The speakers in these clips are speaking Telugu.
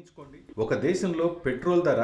ఊహించుకోండి. ఒక దేశంలో పెట్రోల్ ధర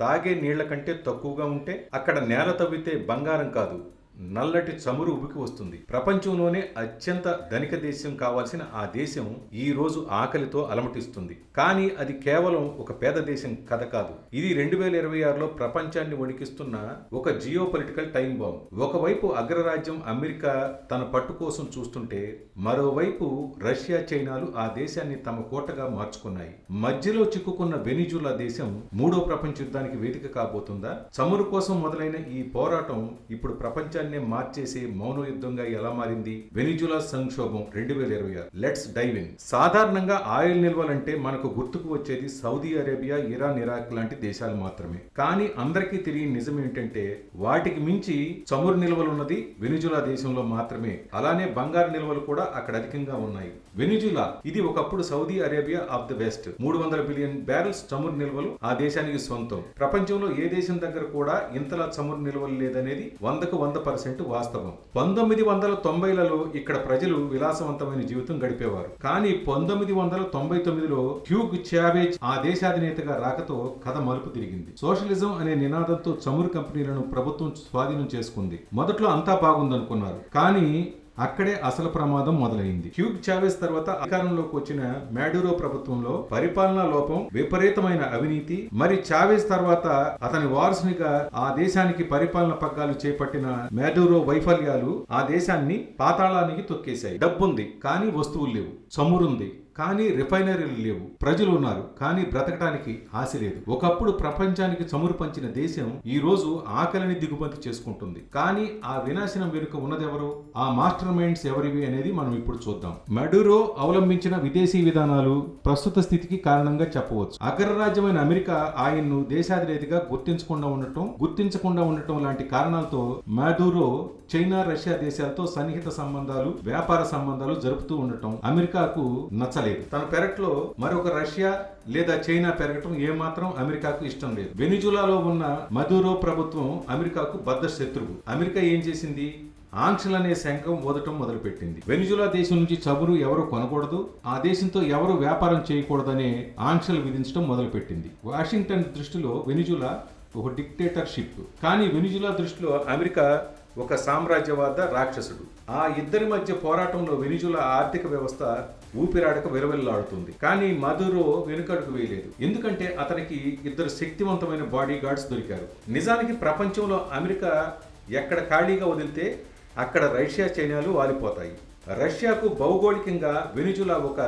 తాగే నీళ్ళ కంటే తక్కువగా ఉంటే అక్కడ నేల తవ్వితే బంగారం కాదు. నల్లటి చమురు ఉబికి వస్తుంది. ప్రపంచంలోనే అత్యంత ధనిక దేశం కావాల్సిన ఆ దేశం ఈ రోజు ఆకలితో అలమటిస్తుంది. కానీ అది కేవలం ఒక పేద దేశం కథ కాదు. ఇది రెండు వేల ఇరవై ఆరులో ప్రపంచాన్ని వణికిస్తున్న ఒక జియో పొలిటికల్ టైం బాంబ్. ఒకవైపు అగ్రరాజ్యం అమెరికా తన పట్టు కోసం చూస్తుంటే మరోవైపు రష్యా చైనాలు ఆ దేశాన్ని తమ కోటగా మార్చుకున్నాయి. మధ్యలో చిక్కుకున్న వెనిజులా దేశం మూడో ప్రపంచ యుద్ధానికి వేదిక కాబోతుందా? చమురు కోసం మొదలైన ఈ పోరాటం ఇప్పుడు ప్రపంచ మార్చేసే మౌన యుద్ధంగా ఎలా మారింది? వెనిజులా సంక్షోభం రెండు వేల ఇరవై ఆరు. లెట్స్ డైవ్ ఇన్ సాధారణంగా ఆయిల్ నిల్వలంటే మనకు గుర్తుకు వచ్చేది సౌదీ అరేబియా ఇరాన్ ఇరాక్ లాంటి దేశాలు మాత్రమే. కానీ అందరికీ తెలియని నిజం ఏంటంటే వాటికి మించి చమురు నిల్వలున్నది వెనిజులా దేశంలో మాత్రమే. అలానే బంగారు నిల్వలు కూడా అక్కడ అధికంగా ఉన్నాయి. వెనిజులా ఇది ఒకప్పుడు Saudi Arabia of the west. మూడు వందల బిలియన్ బ్యారెల్స్ చమురు నిల్వలు ఆ దేశానికి సొంతం. ప్రపంచంలో ఏ దేశం దగ్గర కూడా ఇంతలా చమురు నిల్వలు లేదనేది వందకు వంద పర్సెంట్ వాస్తవం. పంతొమ్మిది వందల తొంభైలలో ఇక్కడ ప్రజలు విలాసవంతమైన జీవితం గడిపేవారు. కానీ పంతొమ్మిది వందల తొంభై తొమ్మిదిలో హ్యూగ్ చావేజ్ ఆ దేశాధినేతగా రాకతో కథ మలుపు తిరిగింది. సోషలిజం అనే నినాదంతో చమురు కంపెనీలను ప్రభుత్వం స్వాధీనం చేసుకుంది. మొదట్లో అంతా బాగుందనుకున్నారు. కానీ అక్కడే అసలు ప్రమాదం మొదలైంది. హ్యూగ్ చావెస్ తర్వాత అధికారంలోకి వచ్చిన మ్యాడూరో ప్రభుత్వంలో పరిపాలనా లోపం విపరీతమైన అవినీతి మరి చావెస్ తర్వాత అతని వారసునిగా ఆ దేశానికి పరిపాలన పగ్గాలు చేపట్టిన మ్యాడూరో వైఫల్యాలు ఆ దేశాన్ని పాతాళానికి తొక్కేశాయి. డబ్బుంది కానీ వస్తువులు లేవు. చమురుంది. కానీ రిఫైనరీలు లేవు. ప్రజలు ఉన్నారు కానీ బ్రతకడానికి ఆశ లేదు. ఒకప్పుడు ప్రపంచానికి చమురు పంచిన దేశం ఈ రోజు ఆకలిని దిగుమతి చేసుకుంటుంది. కానీ ఆ వినాశనం వెనుక ఉన్నదెవరు? ఆ మాస్టర్ మైండ్స్ ఎవరివి అనేది మనం ఇప్పుడు చూద్దాం. మెడూరో అవలంబించిన విదేశీ విధానాలు ప్రస్తుత స్థితికి కారణంగా చెప్పవచ్చు. అగ్రరాజ్యమైన అమెరికా ఆయన్ను దేశాధినేతగా గుర్తించకుండా ఉండటం గుర్తించకుండా ఉండటం లాంటి కారణాలతో మాడూరో చైనా రష్యా దేశాలతో సన్నిహిత సంబంధాలు వ్యాపార సంబంధాలు జరుపుతూ ఉండటం అమెరికాకు నచ్చలేదు. తన పెరట్లో మరొక రష్యా లేదా చైనా పెరగటం ఏమాత్రం అమెరికాకు ఇష్టం లేదు. వెనిజులాలో ఉన్న మధురో ప్రభుత్వం అమెరికాకు బద్ద శత్రువు. అమెరికా ఏం చేసింది? ఆంక్షలనే శంఖం వదటం మొదలుపెట్టింది. వెనిజులా దేశం నుంచి చమురు ఎవరు కొనకూడదు ఆ దేశంతో ఎవరు వ్యాపారం చేయకూడదనే ఆంక్షలు విధించడం మొదలుపెట్టింది. వాషింగ్టన్ దృష్టిలో వెనిజులా ఒక డిక్టేటర్షిప్. కానీ వెనిజులా దృష్టిలో అమెరికా ఒక సామ్రాజ్యవాద రాక్షసుడు. ఆ ఇద్దరి మధ్య పోరాటంలో వెనిజులా ఆర్థిక వ్యవస్థ ఊపిరాడక విరవెల్లాడుతుంది. కానీ మధురో వెనుకడుగు వేయలేదు. ఎందుకంటే అతనికి ఇద్దరు శక్తివంతమైన బాడీ గార్డ్స్ దొరికారు. నిజానికి ప్రపంచంలో అమెరికా ఎక్కడ ఖాళీగా వదిలితే అక్కడ రష్యా చైనాలు వాలిపోతాయి. రష్యాకు భౌగోళికంగా వెనుజులా ఒక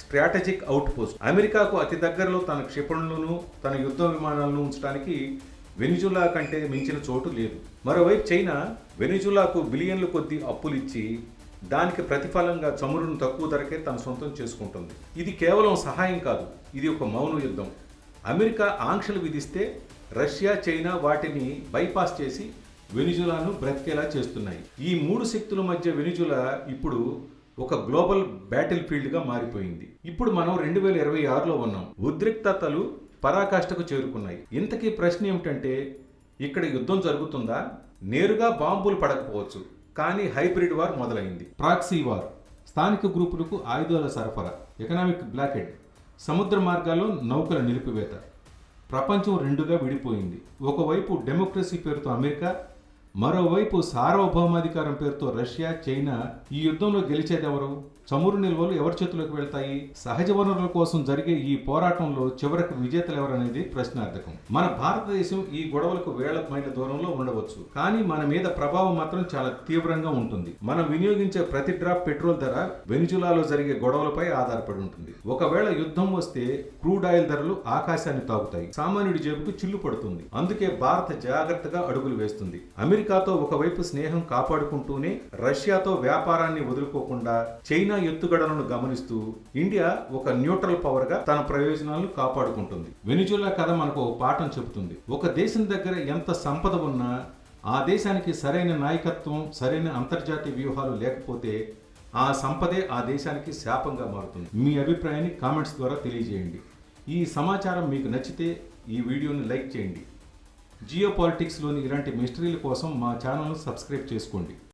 స్ట్రాటజిక్ అవుట్ పోస్ట్ అమెరికాకు అతి దగ్గరలో తన క్షిపణులను తన యుద్ధ విమానాలను ఉంచడానికి వెనిజులా కంటే మించిన చోటు లేదు. మరోవైపు చైనా వెనిజులాకు బిలియన్ల కొద్దీ అప్పులిచ్చి దానికి ప్రతిఫలంగా చమురును తక్కువ ధరకే తన సొంతం చేసుకుంటుంది. ఇది కేవలం సహాయం కాదు ఇది ఒక మౌన యుద్ధం. అమెరికా ఆంక్షలు విధిస్తే రష్యా చైనా వాటిని బైపాస్ చేసి వెనిజులాను బ్రతికేలా చేస్తున్నాయి. ఈ మూడు శక్తుల మధ్య వెనిజులా ఇప్పుడు ఒక గ్లోబల్ బ్యాటిల్ ఫీల్డ్గా మారిపోయింది. ఇప్పుడు మనం రెండు వేల ఇరవై ఆరులో ఉన్నాం. ఉద్రిక్తతలు పరాకాష్ఠకు చేరుకున్నాయి. ఇంతకీ ప్రశ్న ఏమిటంటే ఇక్కడ యుద్ధం జరుగుతుందా? నేరుగా బాంబులు పడకపోవచ్చు. కానీ హైబ్రిడ్ వార్ మొదలైంది. ప్రాక్సీ వార్ స్థానిక గ్రూపులకు ఆయుధాల సరఫరా ఎకనామిక్ బ్లాకెడ్ సముద్ర మార్గాల్లో నౌకల నిలిపివేత. ప్రపంచం రెండుగా విడిపోయింది. ఒకవైపు డెమోక్రసీ పేరుతో అమెరికా మరోవైపు సార్వభౌమాధికారం పేరుతో రష్యా చైనా ఈ యుద్ధంలో గెలిచేదెవరు? చమురు నిల్వలు ఎవరి చేతిలోకి వెళ్తాయి? సహజ వనరుల కోసం జరిగే ఈ పోరాటంలో చివరకు విజేతలు ఎవరనేది ప్రశ్నార్థకం. మన భారతదేశం ఈ గొడవలకు వేల మైళ్ళ దూరంలో ఉండవచ్చు. కానీ మన మీద ప్రభావం మాత్రం చాలా తీవ్రంగా ఉంటుంది. మనం వినియోగించే ప్రతి డ్రాప్ పెట్రోల్ ధర వెనిజులాలో జరిగే గొడవలపై ఆధారపడి ఉంటుంది. ఒకవేళ యుద్ధం వస్తే క్రూడ్ ఆయిల్ ధరలు ఆకాశాన్ని తాగుతాయి సామాన్యుడి జేబుకు చిల్లు పడుతుంది. అందుకే భారత జాగ్రత్తగా అడుగులు వేస్తుంది. అమెరికాతో ఒకవైపు స్నేహం కాపాడుకుంటూనే రష్యాతో వ్యాపారాన్ని వదులుకోకుండా చైనా ఎత్తుగడలను గమనిస్తూ ఇండియా ఒక న్యూట్రల్ పవర్గా తన ప్రయోజనాలను కాపాడుకుంటుంది. వెనిజులా కథ మనకు ఒక పాఠం చెబుతుంది. ఒక దేశం దగ్గర ఎంత సంపద ఉన్నా ఆ దేశానికి సరైన నాయకత్వం సరైన అంతర్జాతీయ వ్యూహాలు లేకపోతే ఆ సంపదే ఆ దేశానికి శాపంగా మారుతుంది. మీ అభిప్రాయాన్ని కామెంట్స్ ద్వారా తెలియజేయండి. ఈ సమాచారం మీకు నచ్చితే ఈ వీడియోని లైక్ చేయండి. జియో పాలిటిక్స్లోని ఇలాంటి మిస్టరీల కోసం మా ఛానల్ను సబ్స్క్రైబ్ చేసుకోండి.